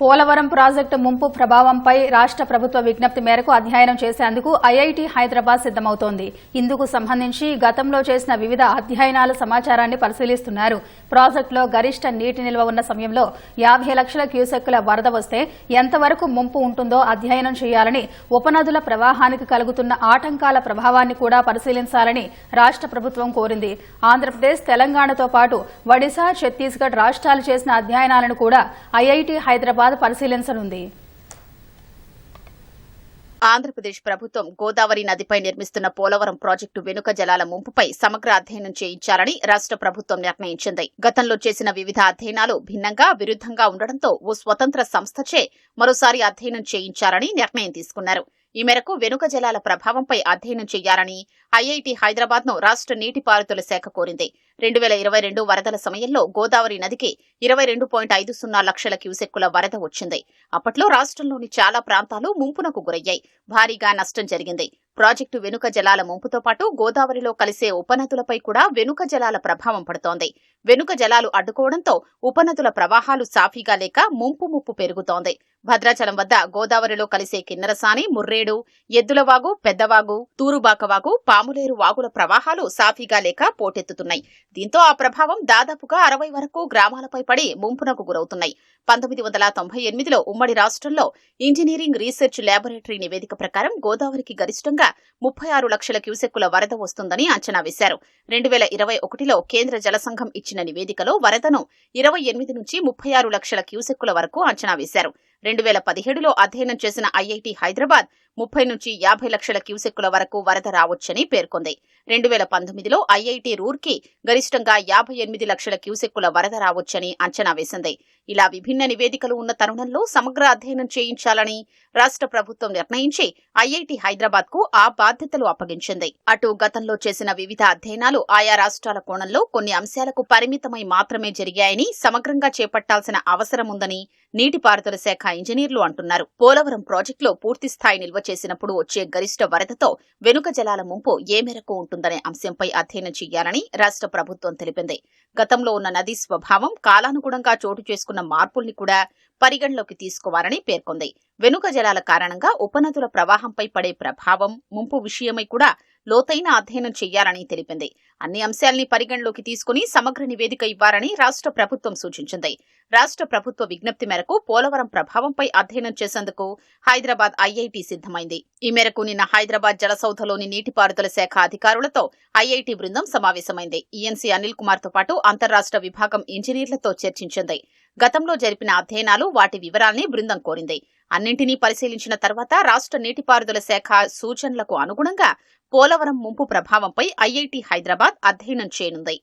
Polavaram project ముంపు ప్రభావంపై రాష్ట్ర ప్రభుత్వ విజ్ఞప్తి మేరకు అధ్యయనం చేసేందుకు ఐఐటి హైదరాబాద్ సిద్దమవుతోంది ఇందుకు సంబంధించి గతంలో చేసిన వివిధ అధ్యయనాల సమాచారాన్ని పరిశీలిస్తున్నారు. ప్రాజెక్టులో గరిష్ట నీటి నిల్వ ఉన్న సమయంలో యాభై లక్షల క్యూసెక్కుల వరద వస్తే ఎంతవరకు ముంపు ఉంటుందో అధ్యయనం చేయాలని ఉపనదుల ప్రవాహానికి కలుగుతున్న ఆటంకాల ప్రభావాన్ని కూడా పరిశీలించాలని రాష్ట్ర ప్రభుత్వం కోరింది. ఆంధ్రప్రదేశ్ తెలంగాణతో పాటు ఒడిశా ఛత్తీస్గఢ్ రాష్ట్రాలు చేసిన అధ్యయనాలను కూడా ఐఐటి హైదరాబాద్ పరిశీలించనుంది. ఆంధ్రప్రదేశ్ ప్రభుత్వం గోదావరి నదిపై నిర్మిస్తున్న పోలవరం ప్రాజెక్టు వెనుక జలాల ముంపుపై సమగ్ర అధ్యయనం చేయించాలని రాష్ట్ర ప్రభుత్వం నిర్ణయించింది. గతంలో చేసిన వివిధ అధ్యయనాలు భిన్నంగా విరుద్దంగా ఉండడంతో ఓ స్వతంత్ర సంస్థచే మరోసారి అధ్యయనం చేయించాలని నిర్ణయం తీసుకున్నారు. ఈ మేరకు వెనుక జలాల ప్రభావంపై అధ్యయనం చేయాలని ఐఐటి హైదరాబాద్ను రాష్ట్ర నీటిపారుదల శాఖ కోరింది. రెండు వేల ఇరవై రెండు వరదల సమయంలో గోదావరి నదికి ఇరవై రెండు పాయింట్ ఐదు సున్నా లక్షల క్యూసెక్కుల వరద వచ్చింది. అప్పట్లో రాష్ట్రంలోని చాలా ప్రాంతాలు ముంపునకు గురయ్యాయి. భారీగా నష్టం జరిగింది. ప్రాజెక్టు వెనుక జలాల ముంపుతో పాటు గోదావరిలో కలిసే ఉపనదులపై కూడా వెనుక జలాల ప్రభావం పడుతోంది. వెనుక జలాలు అడ్డుకోవడంతో ఉపనదుల ప్రవాహాలు సాఫీగా లేక ముంపు ముప్పు పెరుగుతోంది. భద్రాచలం వద్ద గోదావరిలో కలిసే కిన్నరసాని ముర్రేడు ఎద్దులవాగు పెద్దవాగు తూరుబాకవాగు పాములేరు వాగుల ప్రవాహాలు సాఫీగా లేక పోటెత్తుతున్నాయి. దీంతో ఆ ప్రభావం దాదాపుగా అరవై వరకు గ్రామాలపై పడి ముంపునకు గురవుతున్నాయి. పంతొమ్మిది వందల తొంభై ఎనిమిదిలో ఉమ్మడి రాష్ట్రంలో ఇంజనీరింగ్ రీసెర్చ్ ల్యాబొరేటరీ నివేదిక ప్రకారం గోదావరికి గరిష్టంగా ముప్పై ఆరు లక్షల క్యూసెక్కుల వరద వస్తుందని అంచనా వేశారు. రెండు వేల ఇరవై ఒకటిలో కేంద్ర జలసంఘం ఇచ్చిన నివేదికలో వరదను ఇరవై ఎనిమిది నుంచి ముప్పై ఆరు లక్షల క్యూసెక్కుల వరకు అంచనా వేశారు. రెండు వేల పదిహేడులో అధ్యయనం చేసిన ఐఐటి హైదరాబాద్ ముప్పై నుంచి యాభై లక్షల క్యూసెక్కుల వరకు వరద రావచ్చని పేర్కొంది. రెండు వేల పంతొమ్మిదిలో ఐఐటి రూర్కి గరిష్టంగా యాభై ఎనిమిది లక్షల క్యూసెక్కుల వరద రావచ్చని అంచనా వేసింది. ఇలా విభిన్న నివేదికలు ఉన్న తరుణంలో సమగ్ర అధ్యయనం చేయించాలని రాష్ట్ర ప్రభుత్వం నిర్ణయించి ఐఐటి హైదరాబాద్కు ఆ బాధ్యతలు అప్పగించింది. అటు గతంలో చేసిన వివిధ అధ్యయనాలు ఆయా రాష్ట్రాల కోణంలో కొన్ని అంశాలకు పరిమితమై మాత్రమే జరిగాయని సమగ్రంగా చేపట్టాల్సిన అవసరం ఉందని నీటిపారుదల శాఖ ఇంజనీర్లు అంటున్నారు. పోలవరం ప్రాజెక్టులో పూర్తిస్థాయి నిల్వ చేసినప్పుడు వచ్చే గరిష్ట వరదతో వెనుక జలాల ముంపు ఏ మేరకు ఉంటుందనే అంశంపై అధ్యయనం చేయాలని రాష్ట్ర ప్రభుత్వం తెలిపింది. గతంలో ఉన్న నదీ స్వభావం కాలానుగుణంగా చోటు చేసుకున్న మార్పుల్ని కూడా పరిగణలోకి తీసుకోవాలని పేర్కొంది. వెనుక జలాల కారణంగా ఉపనదుల ప్రవాహంపై పడే ప్రభావం ముంపు విషయమై కూడా లోతైన అధ్యయనం చేయాలని తెలిపింది. అన్ని అంశాల్ని పరిగణలోకి తీసుకుని సమగ్ర నివేదిక ఇవ్వాలని రాష్ట్ర ప్రభుత్వం సూచించింది. రాష్ట్ర ప్రభుత్వ విజ్ఞప్తి మేరకు పోలవరం ప్రభావంపై అధ్యయనం చేసేందుకు హైదరాబాద్ ఐఐటి సిద్దమైంది ఈ మేరకు నిన్న హైదరాబాద్ జలసౌధలోని నీటిపారుదల శాఖ అధికారులతో ఐఐటి బృందం సమావేశమైంది. ఈఎన్సీ అనిల్ కుమార్తో పాటు అంతరాష్ట్ర విభాగం ఇంజనీర్లతో చర్చించింది. గతంలో జరిపిన అధ్యయనాలు వాటి వివరాల్ని బృందం కోరింది. అన్నింటినీ పరిశీలించిన తర్వాత రాష్ట్ర నీటిపారుదల శాఖ సూచనలకు అనుగుణంగా పోలవరం ముంపు ప్రభావంపై ఐఐటి హైదరాబాద్ అధ్యయనం చేయనుంది.